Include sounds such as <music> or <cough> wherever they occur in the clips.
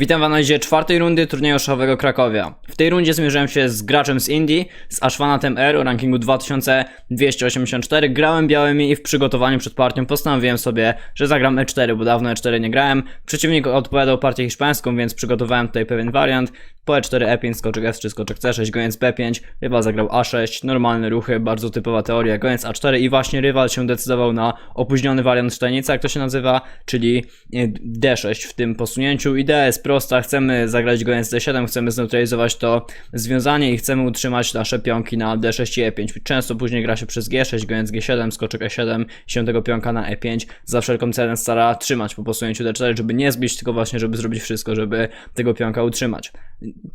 Witam w analizie czwartej rundy turnieju szachowego Krakowia. W tej rundzie zmierzyłem się z graczem z Indii, z Ashwanatem R o rankingu 2284. Grałem białymi i w przygotowaniu przed partią postanowiłem sobie, że zagram E4, bo dawno E4 nie grałem. Przeciwnik odpowiadał partię hiszpańską, więc przygotowałem tutaj pewien wariant. Po E4, E5, skoczek S3, skoczek C6, goniec B5, rywal zagrał A6, normalne ruchy, bardzo typowa teoria, goniec A4 i właśnie rywal się decydował na opóźniony wariant Sztajnica, jak to się nazywa, czyli e, D6 w tym posunięciu. Idea jest prosta, chcemy zagrać goniec D7, chcemy zneutralizować to związanie i chcemy utrzymać nasze pionki na D6 i E5. Często później gra się przez G6, goniec G7, skoczek E7, się tego pionka na E5. Za wszelką cenę stara trzymać po posunięciu D4, żeby nie zbić, tylko właśnie, żeby zrobić wszystko, żeby tego pionka utrzymać.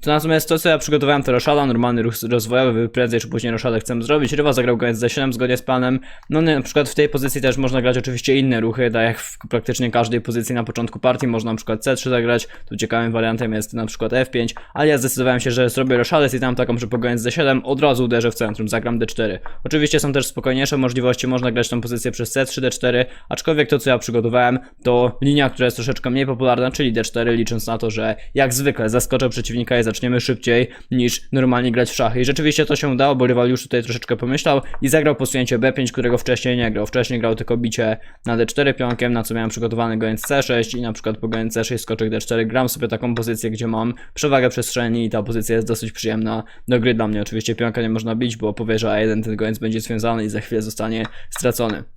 To natomiast to, co ja przygotowałem, to roszada, normalny ruch rozwojowy, prędzej czy później roszadę chcemy zrobić. Rywa zagrał goniec D7 zgodnie z planem. No na przykład w tej pozycji też można grać oczywiście inne ruchy, tak jak w praktycznie każdej pozycji na początku partii można na przykład C3 zagrać, tu ciekawym wariantem jest na przykład F5, ale ja zdecydowałem się, że zrobię roszadę i tam taką, że po goniec D7 od razu uderzę w centrum, zagram D4. Oczywiście są też spokojniejsze możliwości, można grać tą pozycję przez C3, D4, aczkolwiek to co ja przygotowałem to linia, która jest troszeczkę mniej popularna, czyli D4, licząc na to, że jak zwykle zaskoczę przeciwnika i zaczniemy szybciej niż normalnie grać w szachy. I rzeczywiście to się udało, bo rywal już tutaj troszeczkę pomyślał i zagrał posunięcie B5, którego wcześniej nie grał. Wcześniej grał tylko bicie na D4 pionkiem, na co miałem przygotowany goniec C6 i na przykład po goniec C6 skoczek D4 gram sobie taką pozycję, gdzie mam przewagę przestrzeni i ta pozycja jest dosyć przyjemna do gry dla mnie. Oczywiście pionka nie można bić, bo powie, że A1 ten goniec będzie związany i za chwilę zostanie stracony.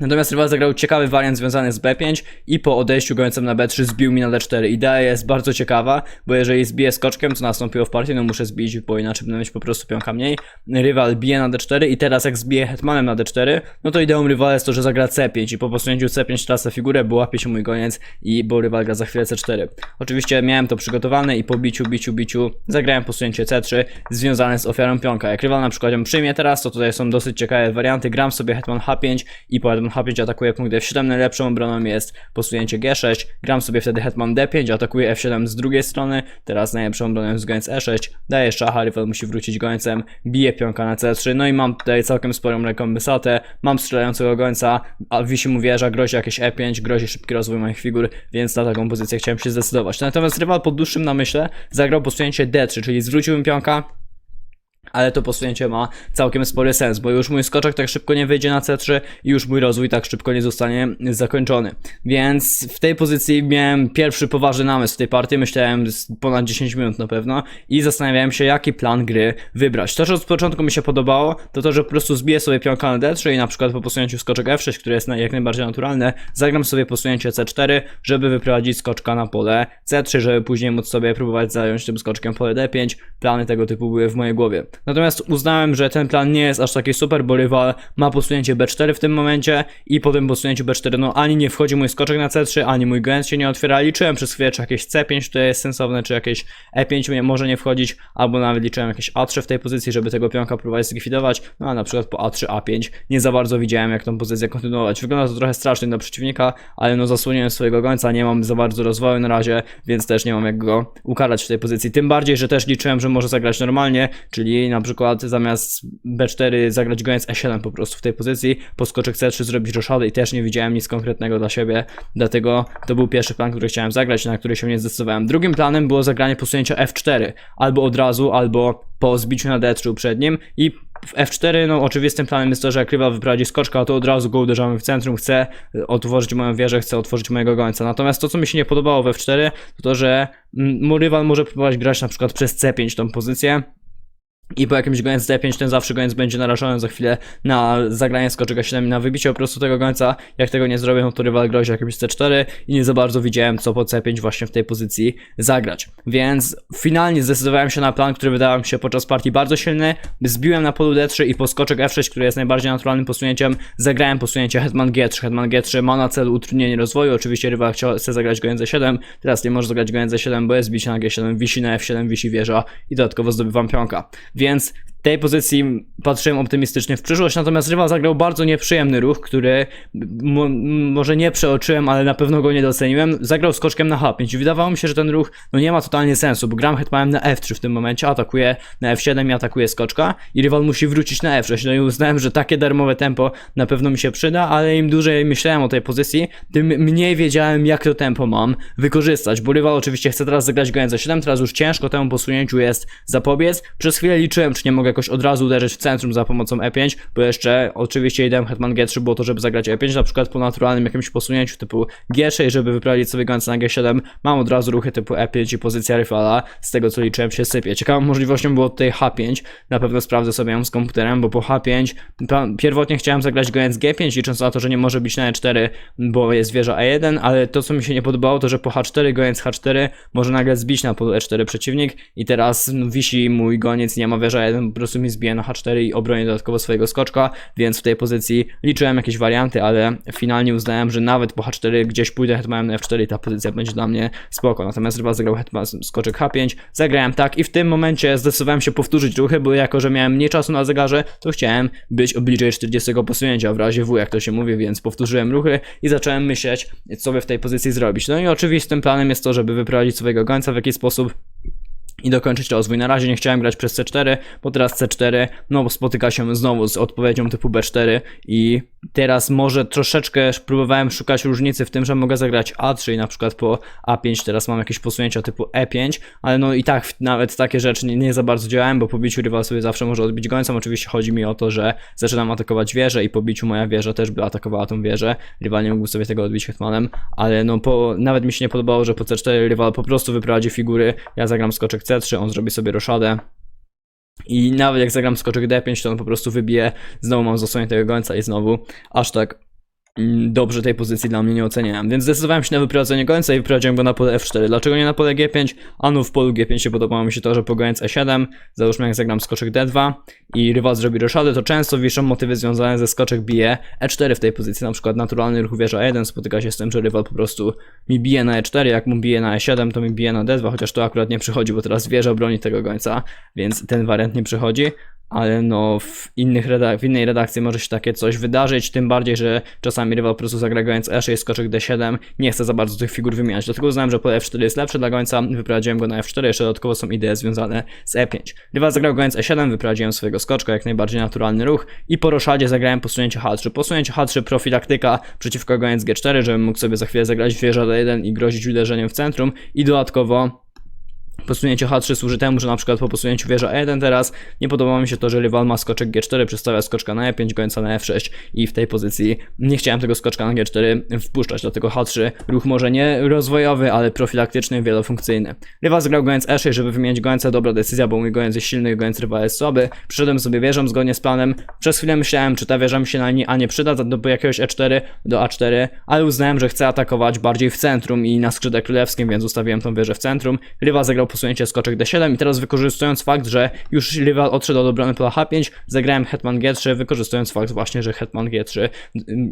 Natomiast rywal zagrał ciekawy wariant związany z B5 i po odejściu gońcem na B3 zbił mi na D4. Idea jest bardzo ciekawa, bo jeżeli zbiję skoczkiem, co nastąpiło w partii, no muszę zbić, bo inaczej będę mieć po prostu pionka mniej. Rywal bije na D4 i teraz jak zbije hetmanem na D4, no to ideą rywala jest to, że zagra C5 i po posunięciu C5 tracę figurę, bo łapie się mój goniec i bo rywal gra za chwilę C4. Oczywiście miałem to przygotowane i po biciu, biciu, biciu zagrałem posunięcie C3 związane z ofiarą pionka. Jak rywal na przykład ją przyjmie teraz, to tutaj są dosyć ciekawe warianty. Gram sobie hetman H5 i po hetman H5 atakuje punkt F7. Najlepszą obroną jest posunięcie G6. Gram sobie wtedy hetman D5, atakuje F7 z drugiej strony. Teraz najlepszą obroną jest goniec E6. Daje szacha, rywal musi wrócić gońcem, bije pionka na C3. No i mam tutaj całkiem sporą rekompensatę. Mam strzelającego gońca, a wisi mu wieża, grozi jakieś E5, grozi szybki rozwój moich figur, więc na taką pozycję chciałem się zdecydować. Natomiast rywal po dłuższym namyśle zagrał posunięcie D3, czyli zwróciłbym pionka, ale to posunięcie ma całkiem spory sens, bo już mój skoczek tak szybko nie wyjdzie na C3 i już mój rozwój tak szybko nie zostanie zakończony. Więc w tej pozycji miałem pierwszy poważny namysł tej partii, myślałem ponad 10 minut na pewno i zastanawiałem się jaki plan gry wybrać. To, co od początku mi się podobało, to to, że po prostu zbiję sobie pionka na D3 i na przykład po posunięciu skoczek F6, które jest jak najbardziej naturalne, zagram sobie posunięcie C4, żeby wyprowadzić skoczka na pole C3, żeby później móc sobie próbować zająć tym skoczkiem pole D5. Plany tego typu były w mojej głowie. Natomiast uznałem, że ten plan nie jest aż taki super, bo rywal ma posunięcie B4 w tym momencie i po tym posunięciu B4 no ani nie wchodzi mój skoczek na C3, ani mój gęs się nie otwiera. Liczyłem przez chwilę, czy jakieś C5 to jest sensowne, czy jakieś E5 mnie może nie wchodzić, albo nawet liczyłem jakieś A3 w tej pozycji, żeby tego pionka próbować zlikwidować, no a na przykład po A3, A5 nie za bardzo widziałem, jak tą pozycję kontynuować. Wygląda to trochę strasznie dla przeciwnika, ale no zasłoniłem swojego gońca, nie mam za bardzo rozwoju na razie, więc też nie mam jak go ukarać w tej pozycji. Tym bardziej, że też liczyłem, że może zagrać normalnie, czyli na przykład zamiast B4 zagrać goniec E7 po prostu w tej pozycji, po skoczek C3 zrobić roszadę i też nie widziałem nic konkretnego dla siebie, dlatego to był pierwszy plan, który chciałem zagrać, na który się nie zdecydowałem. Drugim planem było zagranie posunięcia F4, albo od razu, albo po zbiciu na D3 uprzednim i w F4, no oczywistym planem jest to, że jak rywal wyprowadzi skoczka, to od razu go uderzamy w centrum, chcę otworzyć moją wieżę, chcę otworzyć mojego gońca. Natomiast to, co mi się nie podobało w F4, to to, że mm, mój rywal może próbować grać na przykład przez C5 tą pozycję, i po jakimś goniec D5 ten zawsze goniec będzie narażony za chwilę na zagranie skoczeka 7 i na wybicie po prostu tego gońca. Jak tego nie zrobię, no to rywal grozi jakimś C4 i nie za bardzo widziałem co po C5 właśnie w tej pozycji zagrać. Więc finalnie zdecydowałem się na plan, który wydawał mi się podczas partii bardzo silny. Zbiłem na polu D3 i po skoczek F6, który jest najbardziej naturalnym posunięciem, zagrałem posunięcie Hetman G3. Hetman G3 ma na celu utrudnienie rozwoju. Oczywiście rywal chciał, chce zagrać goniec E7, teraz nie może zagrać goniec E7, bo jest bicie na G7, wisi na F7, wisi wieża i dodatkowo zdobywam pionka. Więc Więc tej pozycji patrzyłem optymistycznie w przyszłość, natomiast rywal zagrał bardzo nieprzyjemny ruch, który może nie przeoczyłem, ale na pewno go nie doceniłem. Zagrał skoczkiem na H5 i wydawało mi się, że ten ruch no nie ma totalnie sensu, bo gram hetmanem na F3 w tym momencie, atakuje na F7 i atakuje skoczka i rywal musi wrócić na F6. No i uznałem, że takie darmowe tempo na pewno mi się przyda, ale im dłużej myślałem o tej pozycji, tym mniej wiedziałem jak to tempo mam wykorzystać, bo rywal oczywiście chce teraz zagrać go C7, teraz już ciężko temu posunięciu jest zapobiec. Przez chwilę liczyłem, czy nie mogę jakoś od razu uderzyć w centrum za pomocą E5, bo jeszcze oczywiście ideą hetman G3 było to, żeby zagrać E5, na przykład po naturalnym jakimś posunięciu typu G6, żeby wyprowadzić sobie gońca na G7, mam od razu ruchy typu E5 i pozycja rywala, z tego co liczyłem się sypie. Ciekawą możliwością było tutaj H5, na pewno sprawdzę sobie ją z komputerem, bo po H5 pa- pierwotnie chciałem zagrać gońc G5, licząc na to, że nie może być na E4, bo jest wieża E1, ale to co mi się nie podobało, to że po H4 gońc H4 może nagle zbić na polu E4 przeciwnik i teraz wisi mój goniec, nie ma wieża E1, mi zbije na H4 i obroni dodatkowo swojego skoczka, więc w tej pozycji liczyłem jakieś warianty, ale finalnie uznałem, że nawet po H4 gdzieś pójdę hetmanem na F4 i ta pozycja będzie dla mnie spoko. Natomiast rywal zagrał hetman skoczek H5, zagrałem tak i w tym momencie zdecydowałem się powtórzyć ruchy, bo jako, że miałem mniej czasu na zegarze, to chciałem być bliżej 40 posunięcia w razie W, jak to się mówi, więc powtórzyłem ruchy i zacząłem myśleć, co by w tej pozycji zrobić. No i oczywistym planem jest to, żeby wyprowadzić swojego gońca w jakiś sposób i dokończyć rozwój. Na razie nie chciałem grać przez C4, bo teraz C4 no spotyka się znowu z odpowiedzią typu B4 i teraz może troszeczkę próbowałem szukać różnicy w tym, że mogę zagrać A3 i na przykład po A5 teraz mam jakieś posunięcia typu E5, ale no i tak nawet takie rzeczy nie, nie za bardzo działałem, bo po biciu rywal sobie zawsze może odbić gońcem. Oczywiście chodzi mi o to, że zaczynam atakować wieżę i po biciu moja wieża też by atakowała tą wieżę. Rywal nie mógł sobie tego odbić hetmanem, ale no po, nawet mi się nie podobało, że po C4 rywal po prostu wyprowadzi figury, ja zagram skoczek C3, on zrobi sobie roszadę. I nawet jak zagram skoczek D5, to on po prostu wybije, znowu mam zasłonię tego gońca i znowu aż tak dobrze tej pozycji dla mnie nie oceniałem. Więc zdecydowałem się na wyprowadzenie gońca i wyprowadziłem go na pole F4. Dlaczego nie na pole G5? Ano w polu G5 się podobało mi się to, że po gońc E7, załóżmy jak zagram skoczek D2 i rywal zrobi roszadę, to często wiszą motywy związane ze skoczek bije E4 w tej pozycji, na przykład naturalny ruch wieża E1 spotyka się z tym, że rywal po prostu mi bije na E4, jak mu bije na E7, to mi bije na D2, chociaż to akurat nie przychodzi, bo teraz wieża broni tego gońca, więc ten wariant nie przychodzi. Ale no, w, innych redak- w innej redakcji może się takie coś wydarzyć, tym bardziej, że czasami rywal po prostu zagra gońc E6, skoczek D7, nie chce za bardzo tych figur wymieniać. Dlatego uznałem, że pole F4 jest lepsze dla gońca, wyprowadziłem go na F4, jeszcze dodatkowo są idee związane z E5. Rywal zagrał gońc E7, wyprowadziłem swojego skoczka, jak najbardziej naturalny ruch i po roszadzie zagrałem posunięcie H3. Posunięcie H3 profilaktyka przeciwko gońc G4, żebym mógł sobie za chwilę zagrać wieża D1 i grozić uderzeniem w centrum i dodatkowo Posunięcie H3 służy temu, że na przykład po posunięciu wieża E1 teraz nie podobało mi się to, że rywal ma skoczek G4, przedstawia skoczka na E5, gońca na F6 i w tej pozycji nie chciałem tego skoczka na G4 wpuszczać, dlatego H3 ruch może nie rozwojowy, ale profilaktyczny, wielofunkcyjny. Rywal zagrał gońc E6, żeby wymienić gońca, dobra decyzja, bo mój gońc jest silny, gońc rywala jest słaby. Przyszedłem sobie wieżą zgodnie z planem, przez chwilę myślałem, czy ta wieża mi się na nie, a nie przyda do jakiegoś E4 do A4, ale uznałem, że chcę atakować bardziej w centrum i na skrzydle królewskim, więc ustawiłem tą wieżę w centrum. Rywal zagrał posunięcie skoczek D7 i teraz wykorzystując fakt, że już rywal odszedł od obrony pola H5, zagrałem hetman G3, wykorzystując fakt właśnie, że hetman G3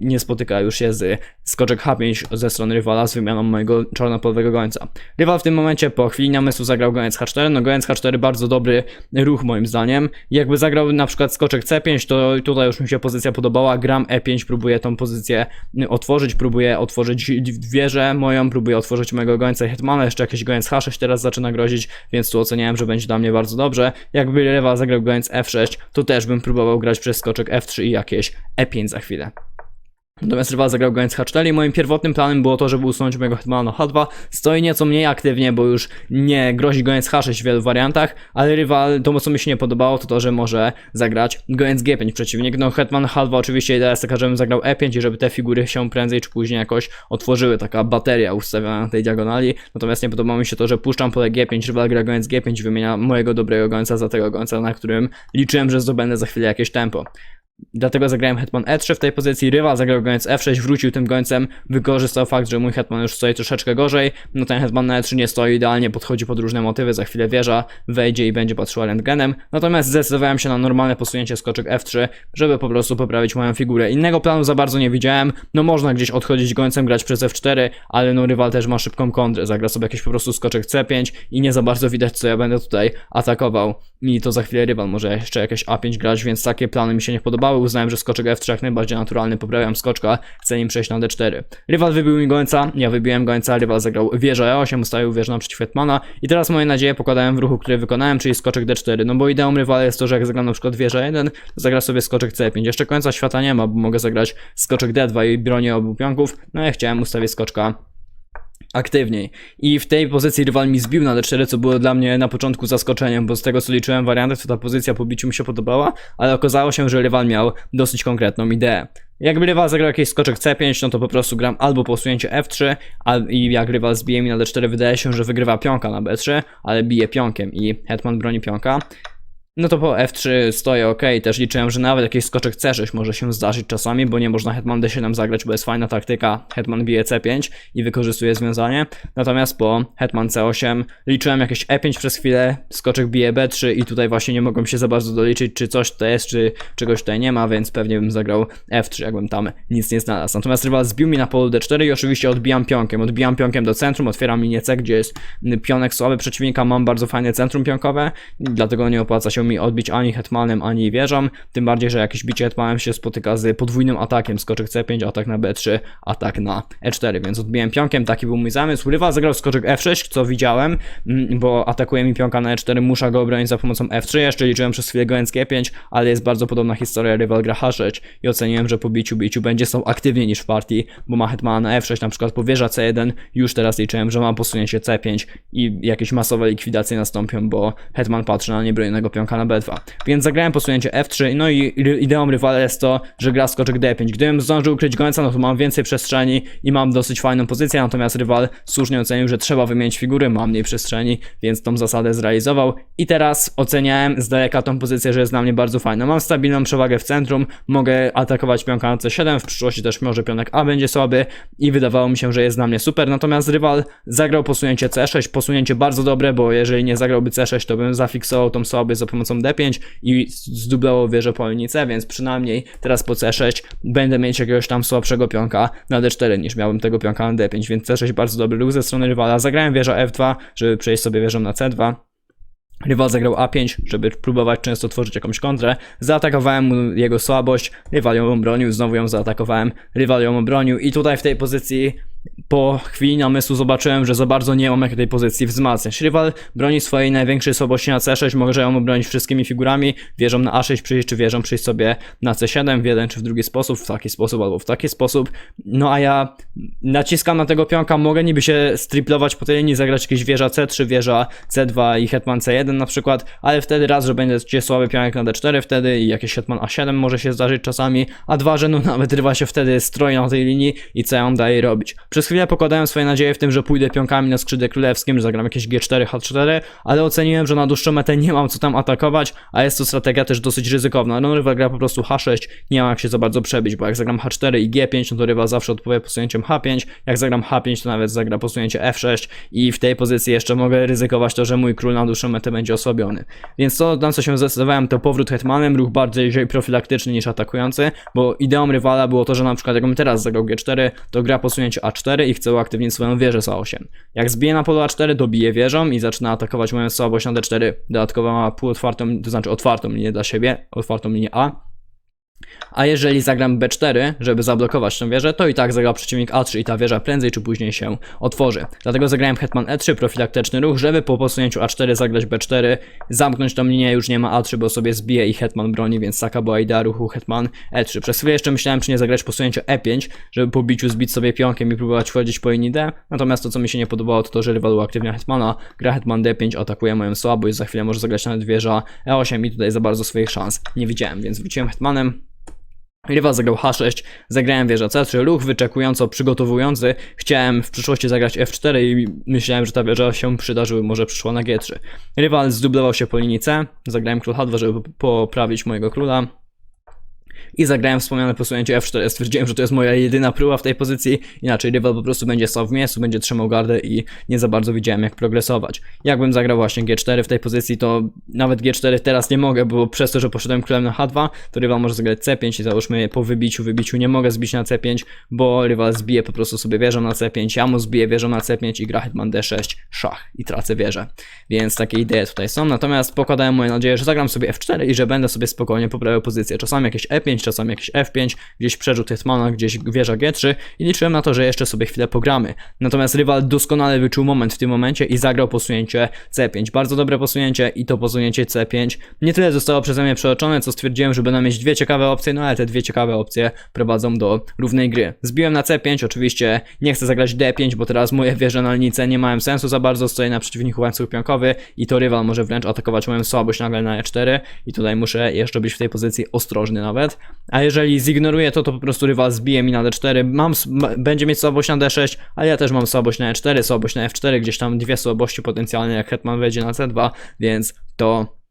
nie spotyka już się z skoczek H5 ze strony rywala z wymianą mojego czarnopolowego gońca. Rywal w tym momencie po chwili namysłu zagrał goniec H4, no goniec H4 bardzo dobry ruch moim zdaniem. Jakby zagrał na przykład skoczek C5, to tutaj już mi się pozycja podobała, gram E5, próbuję tą pozycję y, otworzyć, próbuję otworzyć wieżę moją, próbuję otworzyć mojego gońca hetmana, jeszcze jakiś goniec H6 teraz zaczyna grozić, więc tu oceniałem, że będzie dla mnie bardzo dobrze. Jakby rywal zagrał goniec F6, to też bym próbował grać przez skoczek F3 i jakieś E5 za chwilę. Natomiast rywal zagrał gońc H4 i moim pierwotnym planem było to, żeby usunąć mojego hetmana na H2. Stoi nieco mniej aktywnie, bo już nie grozi gońc H6 w wielu wariantach, ale rywal, to co mi się nie podobało, to to, że może zagrać gońc G5 przeciwnik. No hetman H2 oczywiście idea jest taka, żebym zagrał E5 i żeby te figury się prędzej czy później jakoś otworzyły, taka bateria ustawiona na tej diagonali. Natomiast nie podobało mi się to, że puszczam pole G5, rywal gra gońc G5 i wymienia mojego dobrego gońca za tego gońca, na którym liczyłem, że zdobędę za chwilę jakieś tempo. Dlatego zagrałem hetman e3 w tej pozycji, rywal zagrał goniec f6, wrócił tym gońcem, wykorzystał fakt, że mój hetman już stoi troszeczkę gorzej, no ten hetman na e3 nie stoi idealnie, podchodzi pod różne motywy, za chwilę wieża wejdzie i będzie patrzyła rentgenem, natomiast zdecydowałem się na normalne posunięcie skoczek f3, żeby po prostu poprawić moją figurę. Innego planu za bardzo nie widziałem, no można gdzieś odchodzić gońcem, grać przez f4, ale no rywal też ma szybką kontrę, zagra sobie jakiś po prostu skoczek c5 i nie za bardzo widać co ja będę tutaj atakował. I to za chwilę rywal może jeszcze jakieś a5 grać, więc takie plany mi się nie podobały, uznałem, że skoczek f3 jak najbardziej naturalny, poprawiam skoczka, chcę nim przejść na d4. Rywal wybił mi gońca, ja wybiłem gońca, rywal zagrał wieżę e8, ustawił wieżę naprzeciw hetmana i teraz moje nadzieje pokładałem w ruchu, który wykonałem, czyli skoczek d4, no bo ideą rywala jest to, że jak zagram na przykład wieżę 1, to zagra sobie skoczek c5, jeszcze końca świata nie ma, bo mogę zagrać skoczek d2 i bronię obu pionków, no ja chciałem ustawić skoczka aktywniej. I w tej pozycji rywal mi zbił na d4, co było dla mnie na początku zaskoczeniem, bo z tego co liczyłem wariantę, to ta pozycja po biciu mi się podobała, ale okazało się, że rywal miał dosyć konkretną ideę. Jakby rywal zagrał jakiś skoczek c5, no to po prostu gram albo posunięcie f3, al- i jak rywal zbije mi na d4, wydaje się, że wygrywa pionka na b3, ale bije pionkiem i hetman broni pionka. No to po F3 stoję ok, też liczyłem, że nawet jakiś skoczek C6 może się zdarzyć czasami, bo nie można Hetman D7 zagrać, bo jest fajna taktyka, Hetman bije C5 i wykorzystuje związanie. Natomiast po Hetman C8 liczyłem jakieś E5 przez chwilę, skoczek bije B3 i tutaj właśnie nie mogłem się za bardzo doliczyć, czy coś to jest, czy czegoś tutaj nie ma, więc pewnie bym zagrał F3, jakbym tam nic nie znalazł. Natomiast rywal zbił mi na polu D4 i oczywiście odbijam pionkiem. Odbijam pionkiem do centrum, otwieram linię C, gdzie jest pionek słaby przeciwnika, mam bardzo fajne centrum pionkowe, dlatego nie opłaca się mi odbić ani hetmanem, ani wieżą, tym bardziej, że jakieś bicie hetmanem się spotyka z podwójnym atakiem, skoczek C5, atak na B3, atak na E4, więc odbiłem pionkiem, taki był mój zamysł. Rywal zagrał skoczek F6, co widziałem, mm, bo atakuje mi pionka na E4, muszę go obronić za pomocą F3, jeszcze liczyłem przez chwilę goniec G5, ale jest bardzo podobna historia, rywal gra H6 i oceniłem, że po biciu, biciu będzie stał aktywniej niż w partii, bo ma hetmana na F6, na przykład po wieża C1, już teraz liczyłem, że ma posunięcie C5 i jakieś masowe likwidacje nastąpią, bo hetman patrzy na niebronionego pionka na B2. Więc zagrałem posunięcie F3, no i ideą rywala jest to, że gra skoczek D5. Gdybym zdążył ukryć gońca, no to mam więcej przestrzeni i mam dosyć fajną pozycję, natomiast rywal słusznie ocenił, że trzeba wymienić figury, mam mniej przestrzeni, więc tą zasadę zrealizował. I teraz oceniałem z daleka tą pozycję, że jest dla mnie bardzo fajna. Mam stabilną przewagę w centrum, mogę atakować pionka na C7, w przyszłości też może pionek A będzie słaby i wydawało mi się, że jest dla mnie super, natomiast rywal zagrał posunięcie C6, posunięcie bardzo dobre, bo jeżeli nie zagrałby C6, to bym zafiksował tą słaby za pomocą D5 i zdublował wieżę po linii C, więc przynajmniej teraz po C6 będę mieć jakiegoś tam słabszego pionka na D4 niż miałbym tego pionka na D5, więc C6 bardzo dobry ruch ze strony rywala. Zagrałem wieża F2, żeby przejść sobie wieżą na C2. Rywal zagrał A5, żeby próbować często tworzyć jakąś kontrę. Zaatakowałem mu jego słabość, rywal ją obronił, znowu ją zaatakowałem, rywal ją obronił i tutaj w tej pozycji po chwili namysłu zobaczyłem, że za bardzo nie mam jak tej pozycji wzmacniać. Rywal broni swojej największej słabości na C6, może ją obronić wszystkimi figurami, wieżą na A6 przyjść, czy wieżą przyjść sobie na C7 w jeden czy w drugi sposób, w taki sposób albo w taki sposób. No a ja naciskam na tego pionka, mogę niby się striplować po tej linii, zagrać jakieś wieża C3, wieża C2 i hetman C1 na przykład, ale wtedy raz, że będzie słaby pionek na D4 wtedy i jakiś hetman A7 może się zdarzyć czasami, a dwa, że no nawet rywa się wtedy stroi na tej linii i co ja dalej robić. Przez chwilę pokładałem swoje nadzieje w tym, że pójdę pionkami na skrzydle królewskim, że zagram jakieś G4, H4, ale oceniłem, że na dłuższą metę nie mam co tam atakować, a jest to strategia też dosyć ryzykowna. No rywal gra po prostu H6, nie mam jak się za bardzo przebić, bo jak zagram H4 i G5, no to rywal zawsze odpowie posunięciem H5, jak zagram H5, to nawet zagra posunięcie F6 i w tej pozycji jeszcze mogę ryzykować to, że mój król na dłuższą metę będzie osłabiony. Więc to, na co się zdecydowałem, to powrót hetmanem, ruch bardziej profilaktyczny niż atakujący, bo ideą rywala było to, że na przykład jakbym teraz zagrał G4, to gra posunięcie A4 i chcę uaktywnić swoją wieżę z A8. Jak zbije na polu A4, to wieżą i zaczyna atakować moją słabość na D4. Dodatkowo ma półotwartą, to znaczy otwartą linię dla siebie, otwartą linię A. A jeżeli zagram B4, żeby zablokować tę wieżę, to i tak zagra przeciwnik A3 i ta wieża prędzej czy później się otworzy. Dlatego zagrałem hetman E3, profilaktyczny ruch, żeby po posunięciu A4 zagrać B4, zamknąć tą linię, już nie ma A3, bo sobie zbije i hetman broni, więc taka była idea ruchu hetman E3. Przez chwilę jeszcze myślałem, czy nie zagrać posunięcie E5, żeby po biciu zbić sobie pionkiem i próbować wchodzić po linii D, natomiast to co mi się nie podobało to to, że rywal uaktywnia hetmana, gra hetman D5, atakuje moją słabość, za chwilę może zagrać nawet wieża E8 i tutaj za bardzo swoich szans nie widziałem, więc wróciłem hetmanem, Rywal zagrał H6, zagrałem wieża C3, ruch wyczekująco przygotowujący. Chciałem w przyszłości zagrać F4 i myślałem, że ta wieża się przyda, żeby może przyszła na G3. Rywal zdublował się po linii C, zagrałem król H2, żeby poprawić mojego króla. I zagrałem wspomniane posunięcie F4. Stwierdziłem, że to jest moja jedyna próba w tej pozycji, inaczej rywal po prostu będzie stał w miejscu, będzie trzymał gardę i nie za bardzo widziałem jak progresować. Jakbym zagrał właśnie G4 w tej pozycji, to nawet G4 teraz nie mogę, bo przez to, że poszedłem królem na H2, to rywal może zagrać C5 i załóżmy po wybiciu, wybiciu nie mogę zbić na C5, bo rywal zbije po prostu sobie wieżą na C5, ja mu zbiję wieżą na C5 i gra hetman D6, szach i tracę wieżę. Więc takie idee tutaj są, natomiast pokładałem moje nadzieję, że zagram sobie F4 i że będę sobie spokojnie poprawiał pozycję. Czasami jakieś E5, czasami jakieś F5, gdzieś przerzut hetmana, gdzieś wieża G3 i liczyłem na to, że jeszcze sobie chwilę pogramy. Natomiast rywal doskonale wyczuł moment w tym momencie i zagrał posunięcie C5. Bardzo dobre posunięcie i to posunięcie C5 nie tyle zostało przeze mnie przeoczone, co stwierdziłem, że będę mieć dwie ciekawe opcje, no ale te dwie ciekawe opcje prowadzą do równej gry. Zbiłem na C5, oczywiście nie chcę zagrać D5, bo teraz moje wieże na linijce nie mają sensu za bardzo, stoję na przeciwniku łańcuch pionkowy i to rywal może wręcz atakować moją słabość nagle na E4 i tutaj muszę jeszcze być w tej pozycji ostrożny nawet. A jeżeli zignoruję to, to po prostu rywal zbije mi na D4, mam, będzie mieć słabość na D6, ale ja też mam słabość na E4, słabość na F4, gdzieś tam dwie słabości potencjalne jak hetman wejdzie na C2, więc to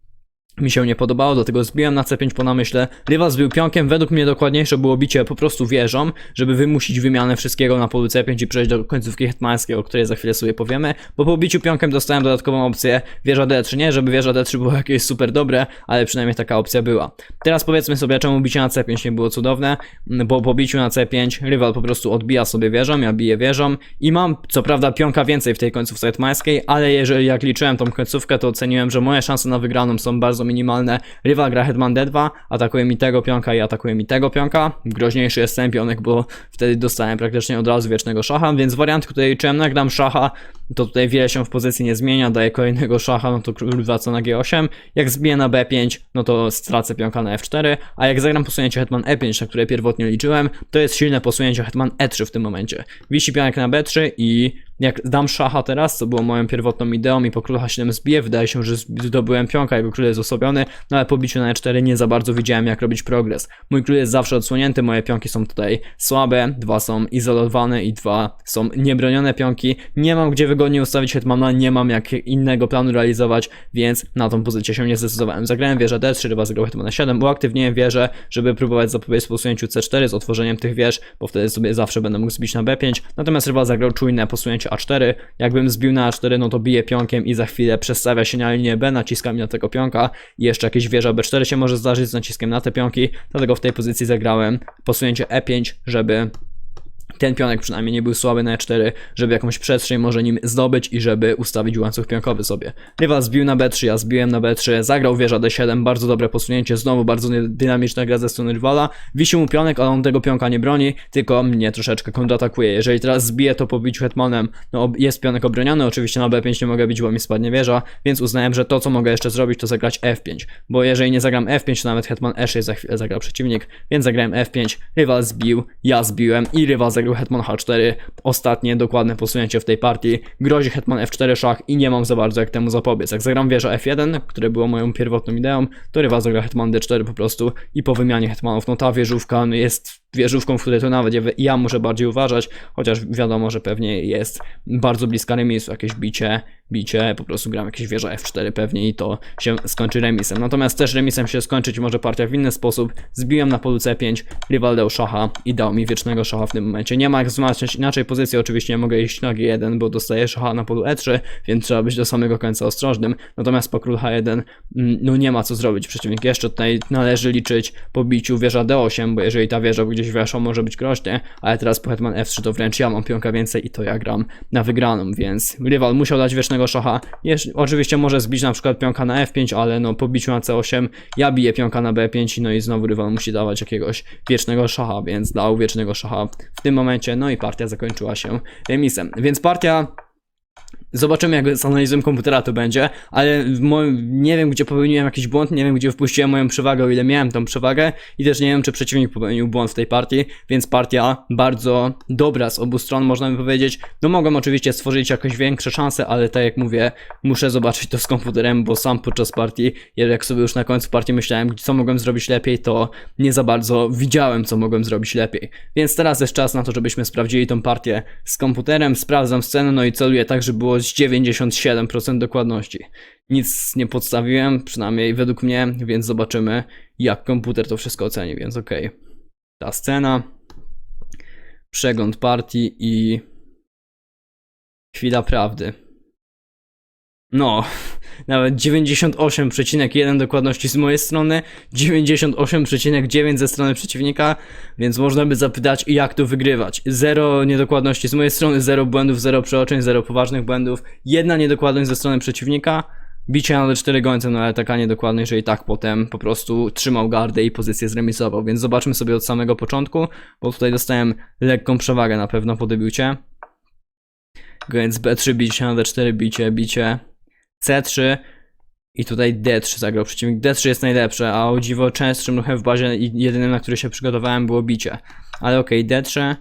mi się nie podobało, do tego zbiłem na C5 po namyśle. Rywal zbił pionkiem, według mnie dokładniejsze było bicie po prostu wieżą, żeby wymusić wymianę wszystkiego na polu C5 i przejść do końcówki hetmańskiej, o której za chwilę sobie powiemy, bo po biciu pionkiem dostałem dodatkową opcję wieża D3, nie żeby wieża D3 było <laughs> jakieś super dobre, ale przynajmniej taka opcja była. Teraz powiedzmy sobie, czemu bicie na C5 nie było cudowne, bo po biciu na C5 rywal po prostu odbija sobie wieżą, ja biję wieżą i mam co prawda pionka więcej w tej końcówce hetmańskiej, ale jeżeli jak liczyłem tą końcówkę, to oceniłem, że moje szanse na wygraną są bardzo minimalne. Rywal gra hetman D2, atakuje mi tego pionka i atakuje mi tego pionka. Groźniejszy jest ten pionek, bo wtedy dostałem praktycznie od razu wiecznego szacha, więc wariant, który liczyłem, nagram szacha, to tutaj wiele się w pozycji nie zmienia, daję kolejnego szacha, no to król wraca na G8, jak zbiję na B5, no to stracę pionka na F4, a jak zagram posunięcie hetman E5, na które pierwotnie liczyłem, to jest silne posunięcie hetman E3 w tym momencie. Wisi pionek na B3 i jak dam szacha teraz, co było moją pierwotną ideą i po królu H7 zbiję, wydaje się, że zdobyłem pionka, jego król jest osobiony, no ale po biciu na E4 nie za bardzo widziałem jak robić progres. Mój król jest zawsze odsłonięty, moje pionki są tutaj słabe, dwa są izolowane i dwa są niebronione pionki. Nie mam gdzie wygodnie ustawić hetmana, nie mam jak innego planu realizować, więc na tą pozycję się nie zdecydowałem. Zagrałem wieżę D3, ryba zagrał hetmana 7, uaktywniłem wieżę, żeby próbować zapobiec posunięciu C4 z otworzeniem tych wież, bo wtedy sobie zawsze będę mógł zbić na B5, natomiast ryba zagrał czujne posunięcie A4, jakbym zbił na A4, no to bije pionkiem i za chwilę przestawia się na linię B, naciska mi na tego pionka. I jeszcze jakieś wieża B4 się może zdarzyć z naciskiem na te pionki, dlatego w tej pozycji zagrałem posunięcie E5, żeby ten pionek przynajmniej nie był słaby na E4, żeby jakąś przestrzeń może nim zdobyć i żeby ustawić łańcuch pionkowy sobie. Rywal zbił na B3, ja zbiłem na B3, zagrał wieża D7, bardzo dobre posunięcie, znowu bardzo dynamiczna gra ze strony rywala. Wisi mu pionek, ale on tego pionka nie broni, tylko mnie troszeczkę kontratakuje. Jeżeli teraz zbiję to po biciu hetmanem, no jest pionek obroniony, oczywiście na B5 nie mogę bić, bo mi spadnie wieża, więc uznałem, że to co mogę jeszcze zrobić to zagrać F5, bo jeżeli nie zagram F5 to nawet hetman E6 za chwilę zagra przeciwnik, więc zagrałem F5, rywal zbił, ja zbiłem i rywal zagrał hetman H4, ostatnie dokładne posunięcie w tej partii, grozi hetman F4 szach i nie mam za bardzo jak temu zapobiec. Jak zagram wieża F1, które było moją pierwotną ideą, to rywal zagra hetman D4 po prostu i po wymianie hetmanów, no ta wieżówka no jest wieżówką, w której to nawet ja- muszę bardziej uważać, chociaż wiadomo, że pewnie jest bardzo bliska remisu, jakieś bicie, bicie, po prostu gram jakieś wieża F4 pewnie i to się skończy remisem. Natomiast też remisem się skończyć może partia w inny sposób. Zbiłem na polu C5, rywal dał szacha i dał mi wiecznego szacha w tym momencie. Nie ma jak wzmacniać inaczej pozycji, oczywiście nie mogę iść na G1, bo dostaję szacha na polu E3, więc trzeba być do samego końca ostrożnym. Natomiast po król H1, mm, no nie ma co zrobić. Przeciwnik jeszcze tutaj należy liczyć po biciu wieża D8, bo jeżeli ta wieża gdzieś weszła, może być groźnie, ale teraz po hetman F3 to wręcz ja mam pionka więcej i to ja gram na wygraną, więc rywal musiał dać wiecznego szacha. Jesz oczywiście może zbić na przykład pionka na F5, ale no po biciu na C8 ja biję pionka na B5 no i znowu rywal musi dawać jakiegoś wiecznego szacha, więc dał wiecznego szacha w tym momencie, no i partia zakończyła się remisem. Więc partia Zobaczymy, jak z analizą komputera to będzie, ale moim, nie wiem, gdzie popełniłem jakiś błąd, nie wiem, gdzie wpuściłem moją przewagę, o ile miałem tą przewagę i też nie wiem, czy przeciwnik popełnił błąd w tej partii, więc partia bardzo dobra z obu stron, można by powiedzieć. No mogłem oczywiście stworzyć jakieś większe szanse, ale tak jak mówię, muszę zobaczyć to z komputerem, bo sam podczas partii, jak sobie już na końcu partii myślałem, co mogłem zrobić lepiej, to nie za bardzo widziałem, co mogłem zrobić lepiej. Więc teraz jest czas na to, żebyśmy sprawdzili tą partię z komputerem, sprawdzam scenę, no i celuję tak, żeby było z 97% dokładności. Nic nie podstawiłem, przynajmniej według mnie, więc zobaczymy, jak komputer to wszystko oceni, więc okej. Ta scena, przegląd partii i chwila prawdy. No, <laughs> nawet 98,1 dokładności z mojej strony, 98,9 ze strony przeciwnika, więc można by zapytać, jak tu wygrywać. Zero niedokładności z mojej strony, zero błędów, zero przeoczeń, zero poważnych błędów, jedna niedokładność ze strony przeciwnika, bicie na 4 gońcem, no ale taka niedokładność, że i tak potem po prostu trzymał gardę i pozycję zremisował, więc zobaczmy sobie od samego początku, bo tutaj dostałem lekką przewagę na pewno po debiucie. Więc B3 bicie na D4 bicie, bicie, C3 i tutaj D3 zagrał przeciwnik. D3 jest najlepsze, a o dziwo częstszym ruchem w bazie i jedynym na który się przygotowałem było bicie. Ale okej, D3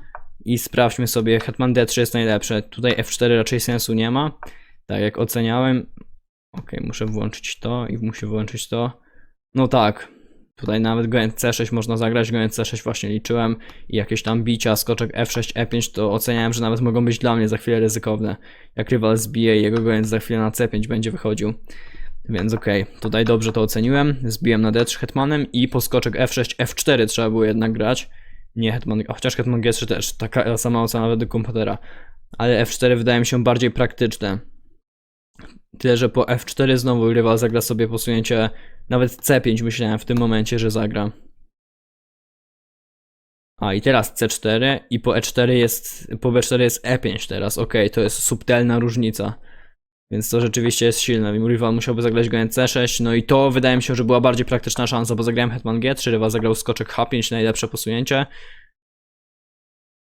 i sprawdźmy sobie, Hetman D3 jest najlepsze. Tutaj F4 raczej sensu nie ma. Tak jak oceniałem. Okej, muszę włączyć to i muszę włączyć to. No tak. Tutaj nawet gońc C6 można zagrać, gońc C6 właśnie liczyłem i jakieś tam bicia, skoczek F6, E5 to oceniałem, że nawet mogą być dla mnie za chwilę ryzykowne. Jak rywal zbije jego gońc za chwilę na C5 będzie wychodził. Więc okej, tutaj dobrze to oceniłem. Zbiłem na D3 hetmanem i po skoczek F6, F4 trzeba było jednak grać. Nie hetman, a chociaż hetman G3 też, taka sama ocena według komputera. Ale F4 wydaje mi się bardziej praktyczne. Tyle, że po F4 znowu rywal zagra sobie posunięcie nawet C5 myślałem w tym momencie, że zagra. A i teraz C4 i po E4 jest, po B4 jest E5 teraz, okej, to jest subtelna różnica. Więc to rzeczywiście jest silne. Rywal musiałby zagrać gońc C6, no i to wydaje mi się, że była bardziej praktyczna szansa, bo zagrałem Hetman G3, rywal zagrał skoczek H5, najlepsze posunięcie.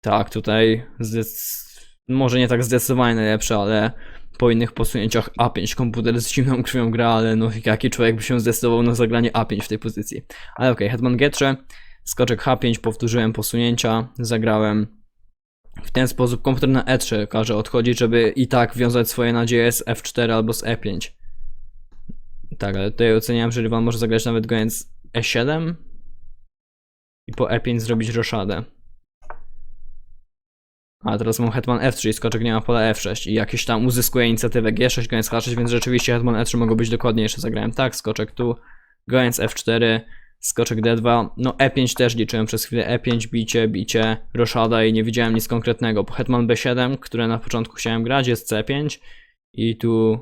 Tak, tutaj może nie tak zdecydowanie najlepsze, ale po innych posunięciach A5 komputer z zimną krwią gra, ale no jaki człowiek by się zdecydował na zagranie A5 w tej pozycji. Ale okej, Hetman G3, skoczek H5, powtórzyłem posunięcia, zagrałem w ten sposób komputer na E3 każe odchodzić, żeby i tak wiązać swoje nadzieje z F4 albo z E5. Tak, ale tutaj oceniałem, że rywal może zagrać nawet gońc E7 i po E5 zrobić roszadę. A teraz mam hetman F3 i skoczek nie ma pola F6 i jakieś tam uzyskuje inicjatywę G6, gońc H6, więc rzeczywiście hetman E3 mogą być dokładniejsze. Zagrałem. Tak, skoczek tu, gońc F4, skoczek D2, no E5 też liczyłem przez chwilę, E5, bicie, bicie, roszada i nie widziałem nic konkretnego. Po hetman B7, które na początku chciałem grać, jest C5 i tu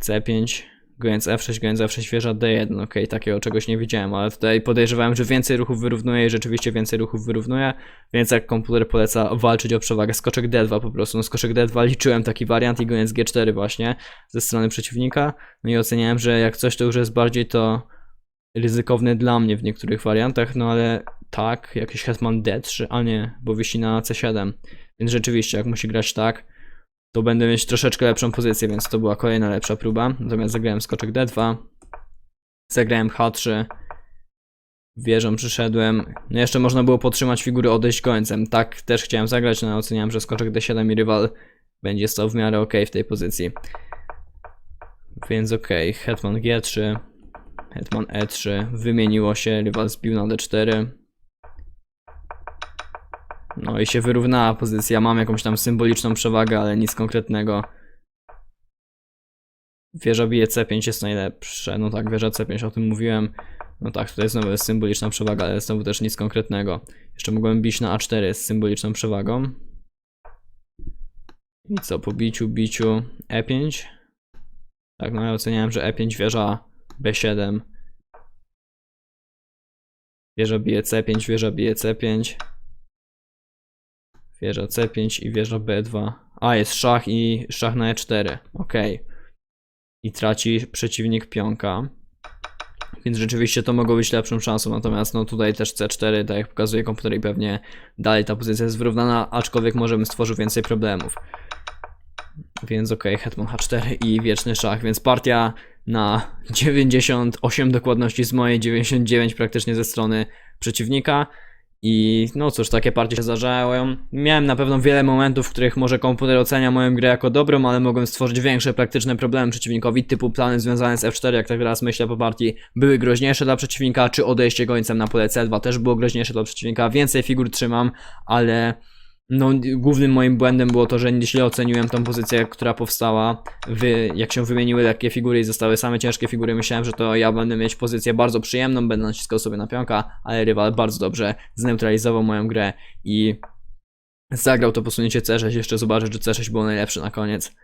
C5, gońc F6, gońc F6, wieża D1, ok, takiego czegoś nie widziałem, ale tutaj podejrzewałem, że więcej ruchów wyrównuje i rzeczywiście więcej ruchów wyrównuje, więc jak komputer poleca walczyć o przewagę, skoczek D2 po prostu, no skoczek D2 liczyłem taki wariant i gońc G4 właśnie ze strony przeciwnika, no i oceniałem, że jak coś to już jest bardziej to ryzykowne dla mnie w niektórych wariantach, no ale tak, jakiś hetman D3, a nie, bo wisi na C7, więc rzeczywiście jak musi grać tak, to będę mieć troszeczkę lepszą pozycję, więc to była kolejna lepsza próba. Natomiast zagrałem skoczek D2, zagrałem H3, wieżą przyszedłem. No jeszcze można było podtrzymać figury, odejść gońcem. Tak też chciałem zagrać, no oceniałem, że skoczek D7 i rywal będzie stał w miarę ok w tej pozycji. Więc ok, hetman G3, hetman E3, wymieniło się, rywal zbił na D4. No i się wyrównała pozycja. Mam jakąś tam symboliczną przewagę, ale nic konkretnego. Wieża bije C5 jest najlepsze. No tak, wieża C5, o tym mówiłem. No tak, tutaj znowu jest symboliczna przewaga, ale znowu też nic konkretnego. Jeszcze mogłem bić na A4 z symboliczną przewagą. I co, po biciu, biciu E5. Tak, no ja oceniałem, że E5 wieża B7. Wieża bije C5, wieża bije C5. Wieża C5 i wieża B2. A, jest szach i szach na E4. Ok. I traci przeciwnik pionka. Więc rzeczywiście to mogło być lepszą szansą, natomiast no tutaj też C4, tak jak pokazuje komputer i pewnie dalej ta pozycja jest wyrównana, aczkolwiek możemy stworzyć więcej problemów. Więc ok, hetman H4 i wieczny szach, więc partia na 98 dokładności z mojej, 99 praktycznie ze strony przeciwnika. I no cóż, takie partie się zdarzają. Miałem na pewno wiele momentów, w których może komputer ocenia moją grę jako dobrą, ale mogłem stworzyć większe praktyczne problemy przeciwnikowi, typu plany związane z F4, jak tak teraz myślę po partii, były groźniejsze dla przeciwnika, czy odejście gońcem na pole C2 też było groźniejsze dla przeciwnika. Więcej figur trzymam, ale no, głównym moim błędem było to, że źle oceniłem tą pozycję, która powstała. Wy, jak się wymieniły lekkie figury i zostały same ciężkie figury, myślałem, że to ja będę mieć pozycję bardzo przyjemną, będę naciskał sobie na pionka, ale rywal bardzo dobrze zneutralizował moją grę i zagrał to posunięcie C6. Jeszcze zobaczę, czy C6 było najlepsze na koniec.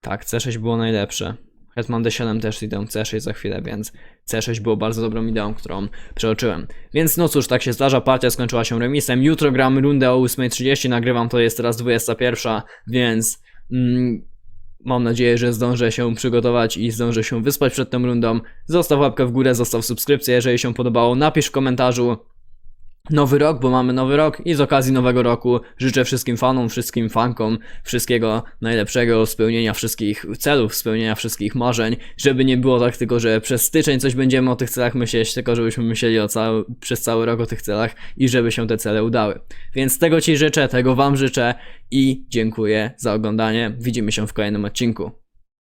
Tak, C6 było najlepsze. Hetman D7 też ideą C6 za chwilę, więc C6 było bardzo dobrą ideą, którą przeoczyłem. Więc no cóż, tak się zdarza, partia skończyła się remisem. Jutro gramy rundę o 8.30, nagrywam to jest teraz 21, więc mm, mam nadzieję, że zdążę się przygotować i zdążę się wyspać przed tą rundą. Zostaw łapkę w górę, zostaw subskrypcję, jeżeli się podobało, napisz w komentarzu nowy rok, bo mamy nowy rok i z okazji nowego roku życzę wszystkim fanom, wszystkim fankom wszystkiego najlepszego, spełnienia wszystkich celów, spełnienia wszystkich marzeń, żeby nie było tak tylko, że przez styczeń coś będziemy o tych celach myśleć, tylko żebyśmy myśleli o cały, przez cały rok o tych celach i żeby się te cele udały. Więc tego Ci życzę, tego Wam życzę i dziękuję za oglądanie. Widzimy się w kolejnym odcinku.